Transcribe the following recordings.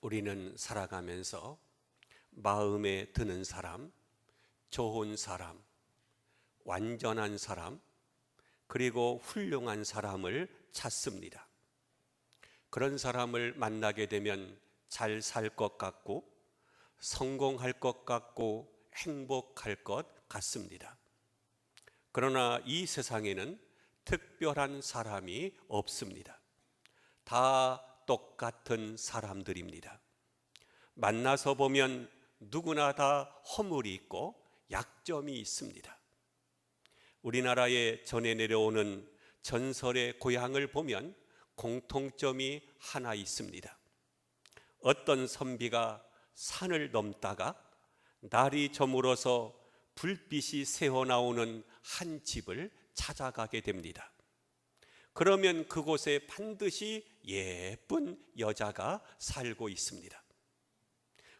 우리는 살아가면서 마음에 드는 사람, 좋은 사람, 완전한 사람, 그리고 훌륭한 사람을 찾습니다. 그런 사람을 만나게 되면 잘 살 것 같고, 성공할 것 같고, 행복할 것 같습니다. 그러나 이 세상에는 특별한 사람이 없습니다. 다 똑같은 사람들입니다. 만나서 보면 누구나 다 허물이 있고 약점이 있습니다. 우리나라에 전해 내려오는 전설의 고향을 보면 공통점이 하나 있습니다. 어떤 선비가 산을 넘다가 날이 저물어서 불빛이 새어 나오는 한 집을 찾아가게 됩니다. 그러면 그곳에 반드시 예쁜 여자가 살고 있습니다.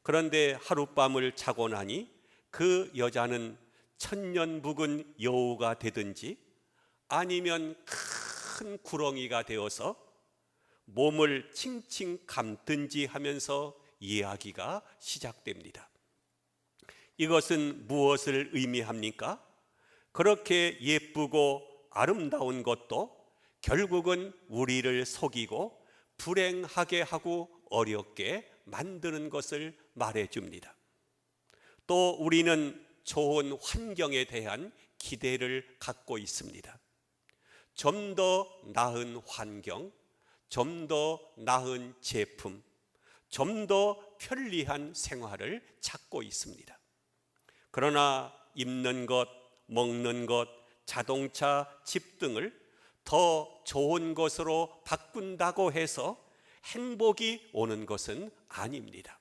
그런데 하룻밤을 자고 나니 그 여자는 천년 묵은 여우가 되든지 아니면 큰 구렁이가 되어서 몸을 칭칭 감든지 하면서 이야기가 시작됩니다. 이것은 무엇을 의미합니까? 그렇게 예쁘고 아름다운 것도 결국은 우리를 속이고 불행하게 하고 어렵게 만드는 것을 말해 줍니다. 또 우리는 좋은 환경에 대한 기대를 갖고 있습니다. 좀 더 나은 환경, 좀 더 나은 제품, 좀 더 편리한 생활을 찾고 있습니다. 그러나 입는 것, 먹는 것, 자동차, 집 등을 더 좋은 것으로 바꾼다고 해서 행복이 오는 것은 아닙니다.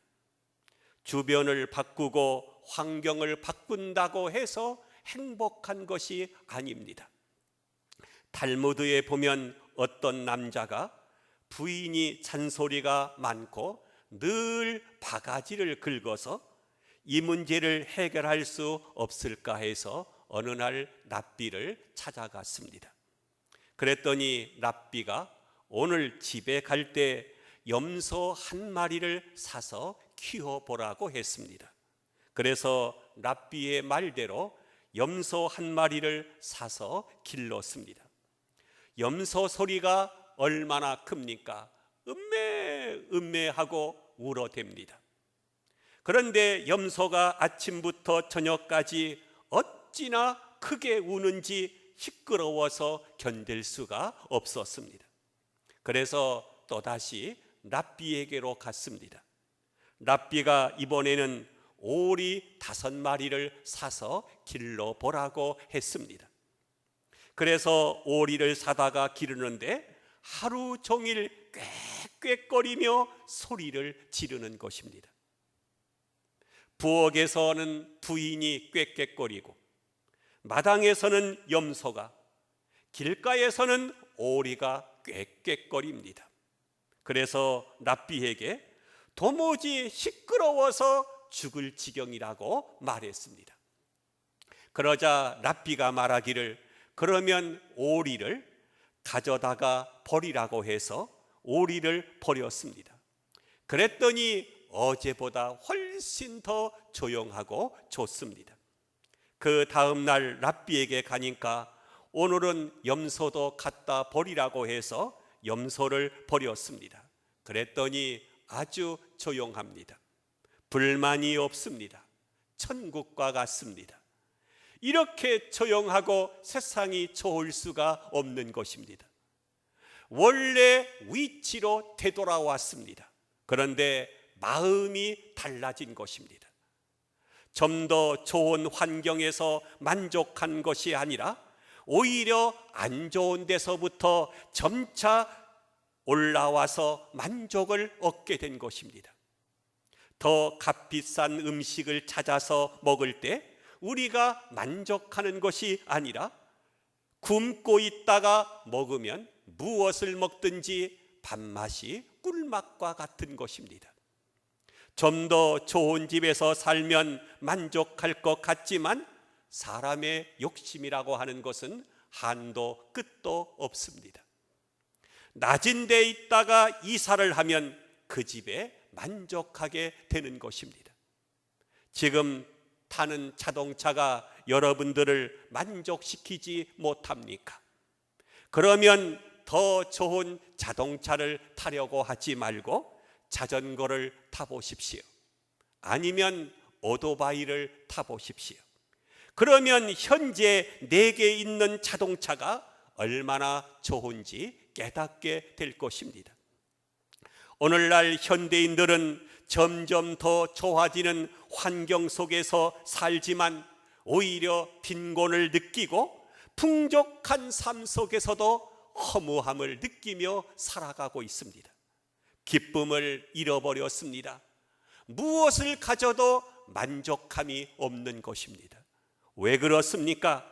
주변을 바꾸고 환경을 바꾼다고 해서 행복한 것이 아닙니다. 탈무드에 보면 어떤 남자가 부인이 잔소리가 많고 늘 바가지를 긁어서 이 문제를 해결할 수 없을까 해서 어느 날 납비를 찾아갔습니다. 그랬더니 납비가 오늘 집에 갈 때 염소 한 마리를 사서 키워보라고 했습니다. 그래서 납비의 말대로 염소 한 마리를 사서 길렀습니다. 염소 소리가 얼마나 큽니까? 음메 음메하고 울어댑니다. 그런데 염소가 아침부터 저녁까지 어찌나 크게 우는지 시끄러워서 견딜 수가 없었습니다. 그래서 또다시 랍비에게로 갔습니다. 랍비가 이번에는 오리 다섯 마리를 사서 길러 보라고 했습니다. 그래서 오리를 사다가 기르는데 하루 종일 꽥꽥거리며 소리를 지르는 것입니다. 부엌에서는 부인이 꽥꽥거리고 마당에서는 염소가 길가에서는 오리가 꽥꽥거립니다. 그래서 납비에게 도무지 시끄러워서 죽을 지경이라고 말했습니다. 그러자 랍비가 말하기를 그러면 오리를 가져다가 버리라고 해서 오리를 버렸습니다. 그랬더니 어제보다 훨씬 더 조용하고 좋습니다. 그 다음 날 랍비에게 가니까 오늘은 염소도 갖다 버리라고 해서 염소를 버렸습니다. 그랬더니 아주 조용합니다. 불만이 없습니다. 천국과 같습니다. 이렇게 조용하고 세상이 좋을 수가 없는 것입니다. 원래 위치로 되돌아왔습니다. 그런데 마음이 달라진 것입니다. 좀 더 좋은 환경에서 만족한 것이 아니라 오히려 안 좋은 데서부터 점차 올라와서 만족을 얻게 된 것입니다. 더 값비싼 음식을 찾아서 먹을 때 우리가 만족하는 것이 아니라 굶고 있다가 먹으면 무엇을 먹든지 밥맛이 꿀맛과 같은 것입니다. 좀 더 좋은 집에서 살면 만족할 것 같지만 사람의 욕심이라고 하는 것은 한도 끝도 없습니다. 낮은 데 있다가 이사를 하면 그 집에 만족하게 되는 것입니다. 지금 타는 자동차가 여러분들을 만족시키지 못합니까? 그러면 더 좋은 자동차를 타려고 하지 말고 자전거를 타보십시오. 아니면 오토바이를 타보십시오. 그러면 현재 내게 있는 자동차가 얼마나 좋은지 깨닫게 될 것입니다. 오늘날 현대인들은 점점 더 좋아지는 환경 속에서 살지만 오히려 빈곤을 느끼고 풍족한 삶 속에서도 허무함을 느끼며 살아가고 있습니다. 기쁨을 잃어버렸습니다. 무엇을 가져도 만족함이 없는 것입니다. 왜 그렇습니까?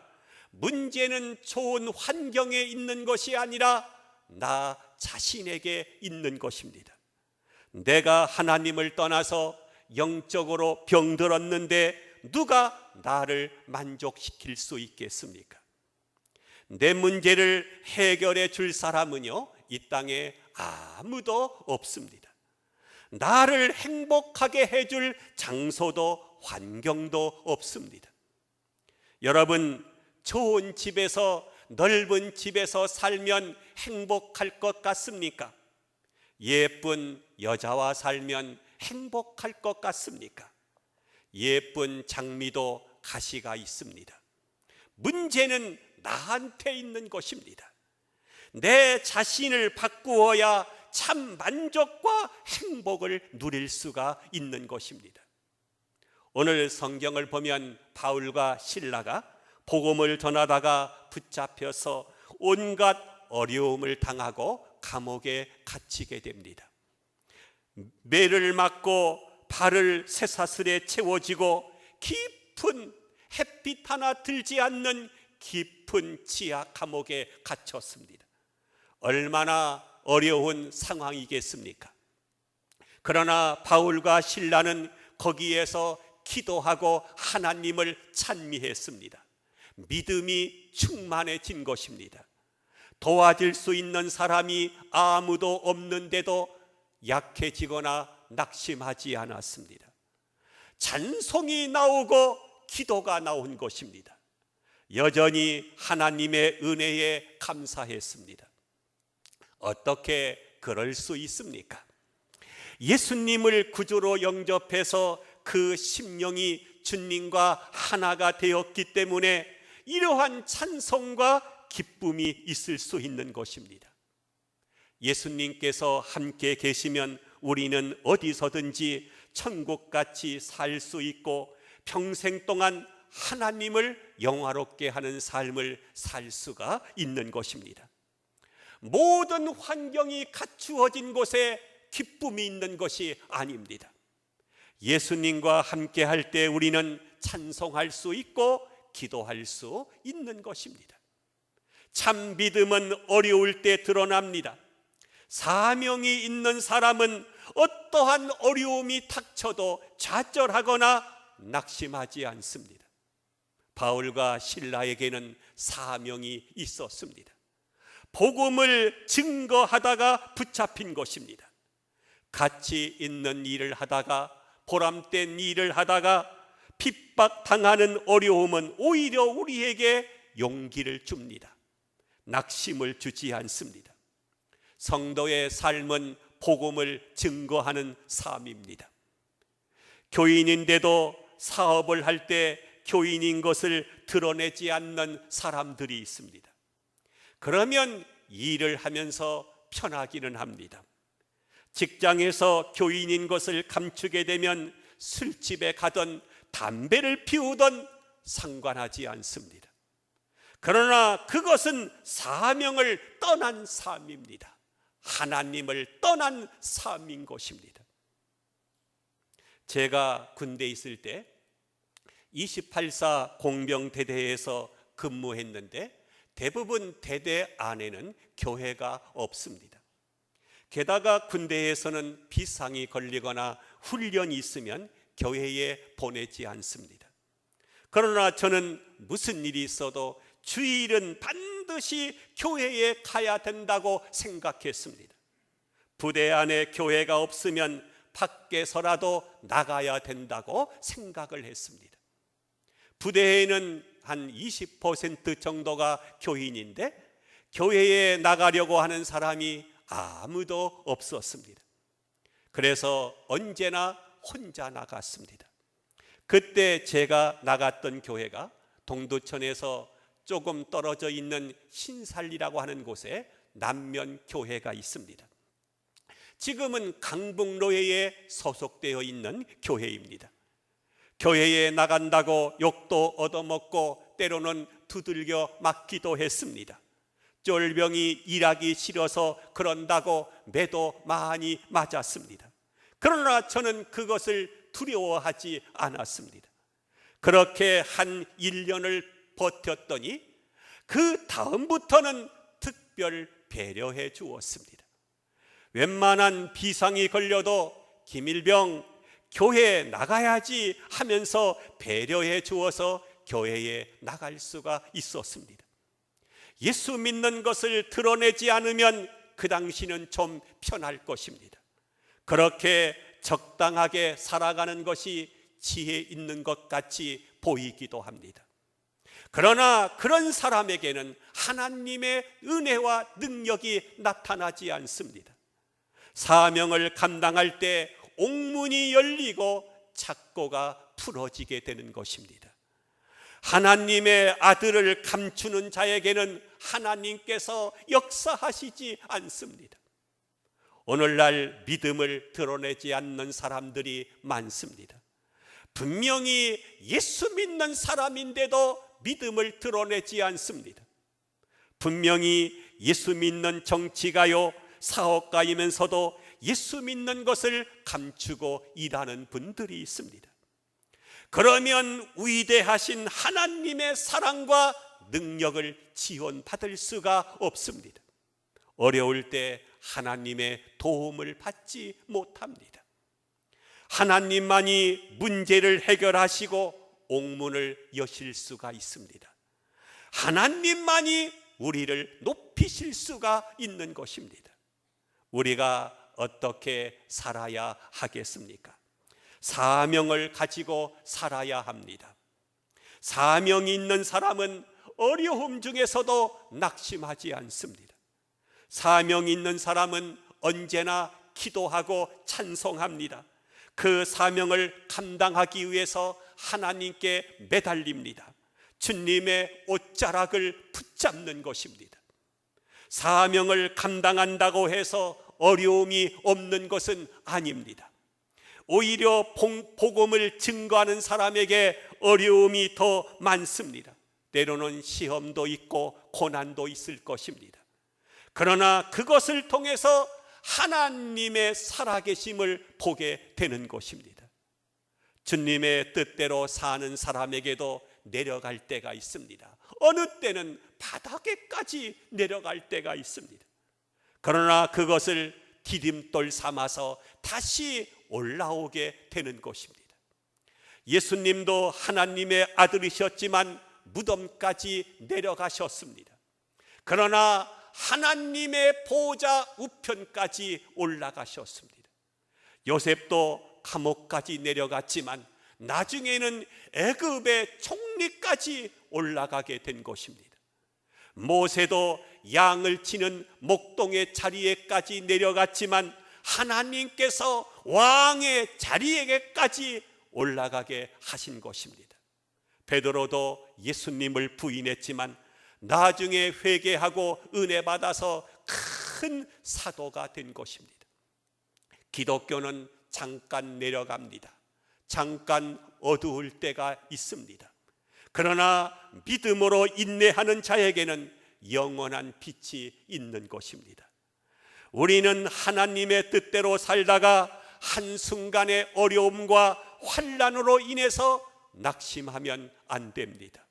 문제는 좋은 환경에 있는 것이 아니라 나 자신에게 있는 것입니다. 내가 하나님을 떠나서 영적으로 병들었는데 누가 나를 만족시킬 수 있겠습니까? 내 문제를 해결해 줄 사람은요, 이 땅에 아무도 없습니다. 나를 행복하게 해줄 장소도 환경도 없습니다. 여러분, 좋은 집에서 넓은 집에서 살면 행복할 것 같습니까? 예쁜 여자와 살면 행복할 것 같습니까? 예쁜 장미도 가시가 있습니다. 문제는 나한테 있는 것입니다. 내 자신을 바꾸어야 참 만족과 행복을 누릴 수가 있는 것입니다. 오늘 성경을 보면 바울과 신라가 복음을 전하다가 붙잡혀서 온갖 어려움을 당하고 감옥에 갇히게 됩니다. 매를 맞고 발을 쇠사슬에 채워지고 깊은 햇빛 하나 들지 않는 깊은 지하 감옥에 갇혔습니다. 얼마나 어려운 상황이겠습니까? 그러나 바울과 신라는 거기에서 기도하고 하나님을 찬미했습니다. 믿음이 충만해진 것입니다. 도와줄 수 있는 사람이 아무도 없는데도 약해지거나 낙심하지 않았습니다. 찬송이 나오고 기도가 나온 것입니다. 여전히 하나님의 은혜에 감사했습니다. 어떻게 그럴 수 있습니까? 예수님을 구주로 영접해서 그 심령이 주님과 하나가 되었기 때문에 이러한 찬송과 기쁨이 있을 수 있는 것입니다. 예수님께서 함께 계시면 우리는 어디서든지 천국같이 살 수 있고 평생 동안 하나님을 영화롭게 하는 삶을 살 수가 있는 것입니다. 모든 환경이 갖추어진 곳에 기쁨이 있는 것이 아닙니다. 예수님과 함께 할 때 우리는 찬송할 수 있고 기도할 수 있는 것입니다. 참 믿음은 어려울 때 드러납니다. 사명이 있는 사람은 어떠한 어려움이 닥쳐도 좌절하거나 낙심하지 않습니다. 바울과 신라에게는 사명이 있었습니다. 복음을 증거하다가 붙잡힌 것입니다. 가치 있는 일을 하다가 보람된 일을 하다가 핍박당하는 어려움은 오히려 우리에게 용기를 줍니다. 낙심을 주지 않습니다. 성도의 삶은 복음을 증거하는 삶입니다. 교인인데도 사업을 할 때 교인인 것을 드러내지 않는 사람들이 있습니다. 그러면 일을 하면서 편하기는 합니다. 직장에서 교인인 것을 감추게 되면 술집에 가던 담배를 피우던 상관하지 않습니다. 그러나 그것은 사명을 떠난 삶입니다. 하나님을 떠난 삶인 것입니다. 제가 군대에 있을 때 28사 공병대대에서 근무했는데 대부분 대대 안에는 교회가 없습니다. 게다가 군대에서는 비상이 걸리거나 훈련이 있으면 교회에 보내지 않습니다. 그러나 저는 무슨 일이 있어도 주일은 반드시 교회에 가야 된다고 생각했습니다. 부대 안에 교회가 없으면 밖에서라도 나가야 된다고 생각을 했습니다. 부대에는 한 20% 정도가 교인인데 교회에 나가려고 하는 사람이 아무도 없었습니다. 그래서 언제나 혼자 나갔습니다. 그때 제가 나갔던 교회가 동두천에서 조금 떨어져 있는 신살리라고 하는 곳에 남면 교회가 있습니다. 지금은 강북로회에 소속되어 있는 교회입니다. 교회에 나간다고 욕도 얻어먹고 때로는 두들겨 맞기도 했습니다. 쫄병이 일하기 싫어서 그런다고 매도 많이 맞았습니다. 그러나 저는 그것을 두려워하지 않았습니다. 그렇게 한 1년을 버텼더니 그 다음부터는 특별 배려해 주었습니다. 웬만한 비상이 걸려도 김일병 교회에 나가야지 하면서 배려해 주어서 교회에 나갈 수가 있었습니다. 예수 믿는 것을 드러내지 않으면 그 당시는 좀 편할 것입니다. 그렇게 적당하게 살아가는 것이 지혜 있는 것 같이 보이기도 합니다. 그러나 그런 사람에게는 하나님의 은혜와 능력이 나타나지 않습니다. 사명을 감당할 때 옥문이 열리고 착고가 풀어지게 되는 것입니다. 하나님의 아들을 감추는 자에게는 하나님께서 역사하시지 않습니다. 오늘날 믿음을 드러내지 않는 사람들이 많습니다. 분명히 예수 믿는 사람인데도 믿음을 드러내지 않습니다. 분명히 예수 믿는 정치가요, 사업가이면서도 예수 믿는 것을 감추고 일하는 분들이 있습니다. 그러면 위대하신 하나님의 사랑과 능력을 지원받을 수가 없습니다. 어려울 때 하나님의 도움을 받지 못합니다. 하나님만이 문제를 해결하시고 옥문을 여실 수가 있습니다. 하나님만이 우리를 높이실 수가 있는 것입니다. 우리가 어떻게 살아야 하겠습니까? 사명을 가지고 살아야 합니다. 사명이 있는 사람은 어려움 중에서도 낙심하지 않습니다. 사명 있는 사람은 언제나 기도하고 찬송합니다. 그 사명을 감당하기 위해서 하나님께 매달립니다. 주님의 옷자락을 붙잡는 것입니다. 사명을 감당한다고 해서 어려움이 없는 것은 아닙니다. 오히려 복음을 증거하는 사람에게 어려움이 더 많습니다. 때로는 시험도 있고 고난도 있을 것입니다. 그러나 그것을 통해서 하나님의 살아계심을 보게 되는 것입니다. 주님의 뜻대로 사는 사람에게도 내려갈 때가 있습니다. 어느 때는 바닥에까지 내려갈 때가 있습니다. 그러나 그것을 디딤돌 삼아서 다시 올라오게 되는 것입니다. 예수님도 하나님의 아들이셨지만 무덤까지 내려가셨습니다. 그러나 하나님의 보좌 우편까지 올라가셨습니다. 요셉도 감옥까지 내려갔지만 나중에는 애굽의 총리까지 올라가게 된 것입니다. 모세도 양을 치는 목동의 자리에까지 내려갔지만 하나님께서 왕의 자리에게까지 올라가게 하신 것입니다. 베드로도 예수님을 부인했지만 나중에 회개하고 은혜 받아서 큰 사도가 된 것입니다. 기독교는 잠깐 내려갑니다. 잠깐 어두울 때가 있습니다. 그러나 믿음으로 인내하는 자에게는 영원한 빛이 있는 것입니다. 우리는 하나님의 뜻대로 살다가 한순간의 어려움과 환란으로 인해서 낙심하면 안 됩니다.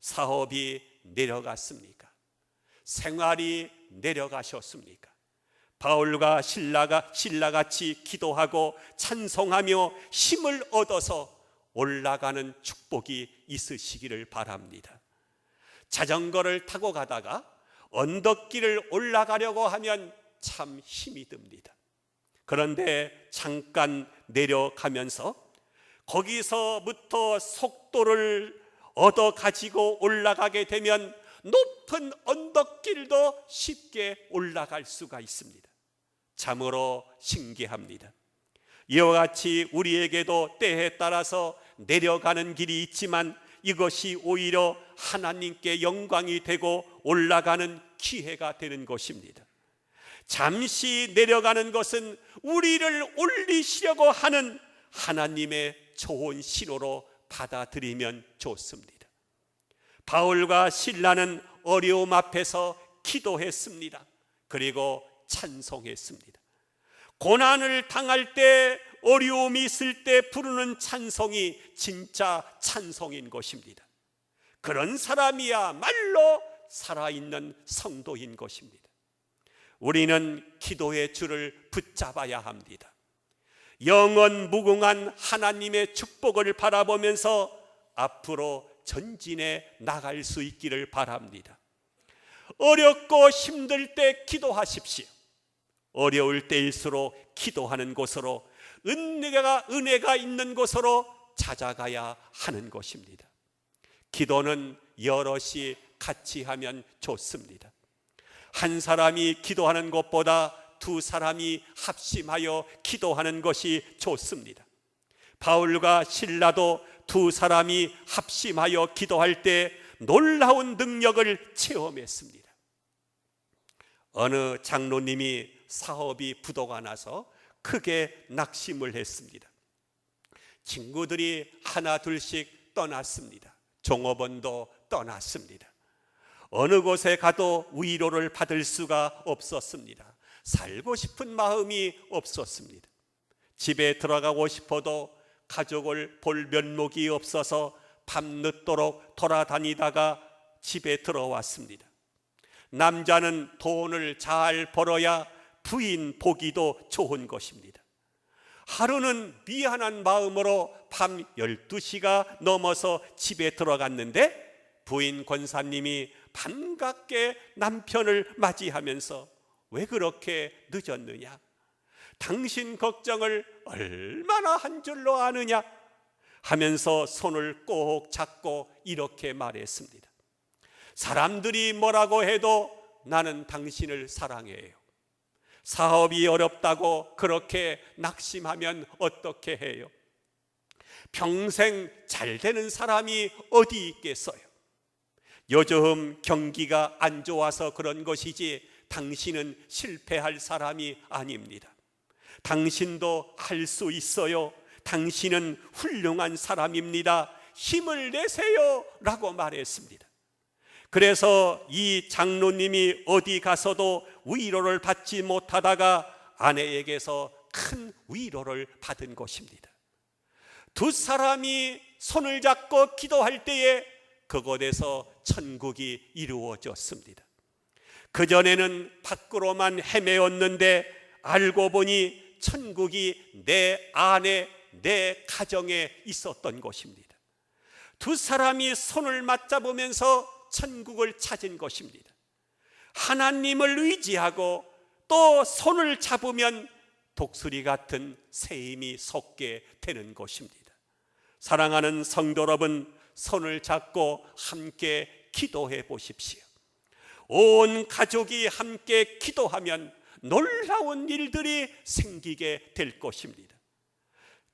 사업이 내려갔습니까? 생활이 내려가셨습니까? 바울과 신라가 신라같이 기도하고 찬송하며 힘을 얻어서 올라가는 축복이 있으시기를 바랍니다. 자전거를 타고 가다가 언덕길을 올라가려고 하면 참 힘이 듭니다. 그런데 잠깐 내려가면서 거기서부터 속도를 얻어 가지고 올라가게 되면 높은 언덕길도 쉽게 올라갈 수가 있습니다. 참으로 신기합니다. 이와 같이 우리에게도 때에 따라서 내려가는 길이 있지만 이것이 오히려 하나님께 영광이 되고 올라가는 기회가 되는 것입니다. 잠시 내려가는 것은 우리를 올리시려고 하는 하나님의 좋은 신호로 받아들이면 좋습니다. 바울과 신라는 어려움 앞에서 기도했습니다. 그리고 찬송했습니다. 고난을 당할 때 어려움이 있을 때 부르는 찬송이 진짜 찬송인 것입니다. 그런 사람이야말로 살아있는 성도인 것입니다. 우리는 기도의 줄을 붙잡아야 합니다. 영원 무궁한 하나님의 축복을 바라보면서 앞으로 전진해 나갈 수 있기를 바랍니다. 어렵고 힘들 때 기도하십시오. 어려울 때일수록 기도하는 곳으로 은혜가 은혜가 있는 곳으로 찾아가야 하는 것입니다. 기도는 여럿이 같이 하면 좋습니다. 한 사람이 기도하는 것보다 두 사람이 합심하여 기도하는 것이 좋습니다. 바울과 신라도 두 사람이 합심하여 기도할 때 놀라운 능력을 체험했습니다. 어느 장로님이 사업이 부도가 나서 크게 낙심을 했습니다. 친구들이 하나 둘씩 떠났습니다. 종업원도 떠났습니다. 어느 곳에 가도 위로를 받을 수가 없었습니다. 살고 싶은 마음이 없었습니다. 집에 들어가고 싶어도 가족을 볼 면목이 없어서 밤늦도록 돌아다니다가 집에 들어왔습니다. 남자는 돈을 잘 벌어야 부인 보기도 좋은 것입니다. 하루는 미안한 마음으로 밤 12시가 넘어서 집에 들어갔는데 부인 권사님이 반갑게 남편을 맞이하면서 왜 그렇게 늦었느냐? 당신 걱정을 얼마나 한 줄로 아느냐? 하면서 손을 꼭 잡고 이렇게 말했습니다. 사람들이 뭐라고 해도 나는 당신을 사랑해요. 사업이 어렵다고 그렇게 낙심하면 어떻게 해요? 평생 잘 되는 사람이 어디 있겠어요? 요즘 경기가 안 좋아서 그런 것이지 당신은 실패할 사람이 아닙니다. 당신도 할 수 있어요. 당신은 훌륭한 사람입니다. 힘을 내세요. 라고 말했습니다. 그래서 이 장로님이 어디 가서도 위로를 받지 못하다가 아내에게서 큰 위로를 받은 것입니다. 두 사람이 손을 잡고 기도할 때에 그곳에서 천국이 이루어졌습니다. 그전에는 밖으로만 헤매었는데 알고 보니 천국이 내 안에 내 가정에 있었던 것입니다. 두 사람이 손을 맞잡으면서 천국을 찾은 것입니다. 하나님을 의지하고 또 손을 잡으면 독수리 같은 새 힘이 솟게 되는 것입니다. 사랑하는 성도 여러분, 손을 잡고 함께 기도해 보십시오. 온 가족이 함께 기도하면 놀라운 일들이 생기게 될 것입니다.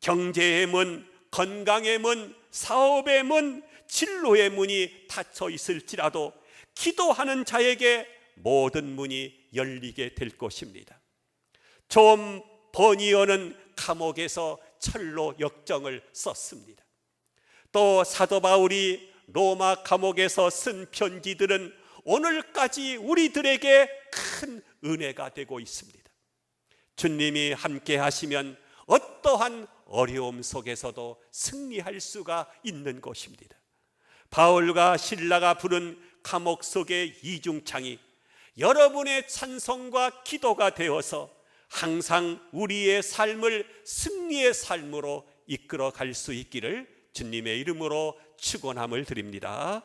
경제의 문, 건강의 문, 사업의 문, 진로의 문이 닫혀 있을지라도 기도하는 자에게 모든 문이 열리게 될 것입니다. 좀 버니어는 감옥에서 철로 역정을 썼습니다. 또 사도 바울이 로마 감옥에서 쓴 편지들은 오늘까지 우리들에게 큰 은혜가 되고 있습니다. 주님이 함께 하시면 어떠한 어려움 속에서도 승리할 수가 있는 것입니다. 바울과 신라가 부른 감옥 속의 이중창이 여러분의 찬송과 기도가 되어서 항상 우리의 삶을 승리의 삶으로 이끌어 갈 수 있기를 주님의 이름으로 축원함을 드립니다.